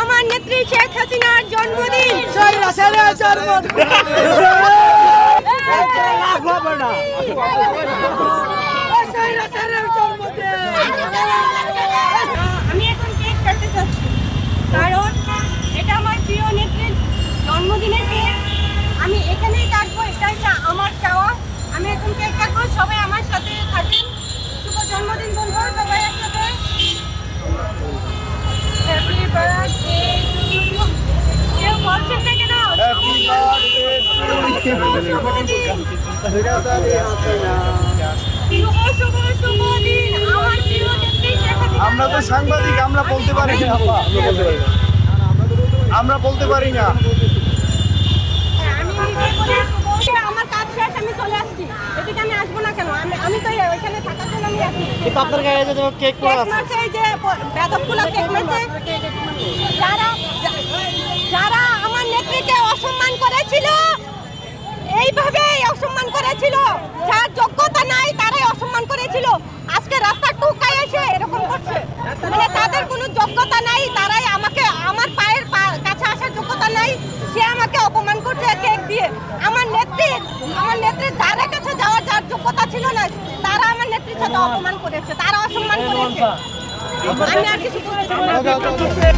আমার নেত্রী শেখ জন্মদিন। আমি এখন কেক কাটতে চাচ্ছি কারণ এটা আমার প্রিয় নেত্রীর জন্মদিনের কেক আমি এখানেই কাটবো এটা আমার চাওয়া। আমি এখন কেক কাটবো, সবাই আমার সাথে থাকেন। শুভ জন্মদিন আমার তো সাংবাদিক আমরা বলতে পারি না। আমরা বলতে পারি না। করে আমার কাজ আমি চলে আসছি এদিকে আমি আসব না কেন আমি আমি তো ওইখানে থাকার জন্য আমি আসি আপনার গায়ে যে কেক কেক মারছে। যে বেদবগুলো কেক মারছে যারা যারা আমার নেত্রীকে অসম্মান করেছিল এইভাবেই অসম্মান করেছিল যার যোগ্যতা নাই তারাই অসম্মান করেছিল। আজকে রাস্তা টুকায় এসে এরকম করছে। মানে তাদের কোনো যোগ্যতা নাই তারাই আমাকে আমার পায়ের কাছে আসার যোগ্যতা নাই সে আমাকে অপমান করছে কেক দিয়ে। আমার নেত্রীর আমার নেত্রীর ধারে কাছে যাওয়ার যার যোগ্যতা ছিল না তারা আমার নেত্রীর সাথে অপমান করেছে তারা অসম্মান করেছে। আমি আর কিছু বলতে না।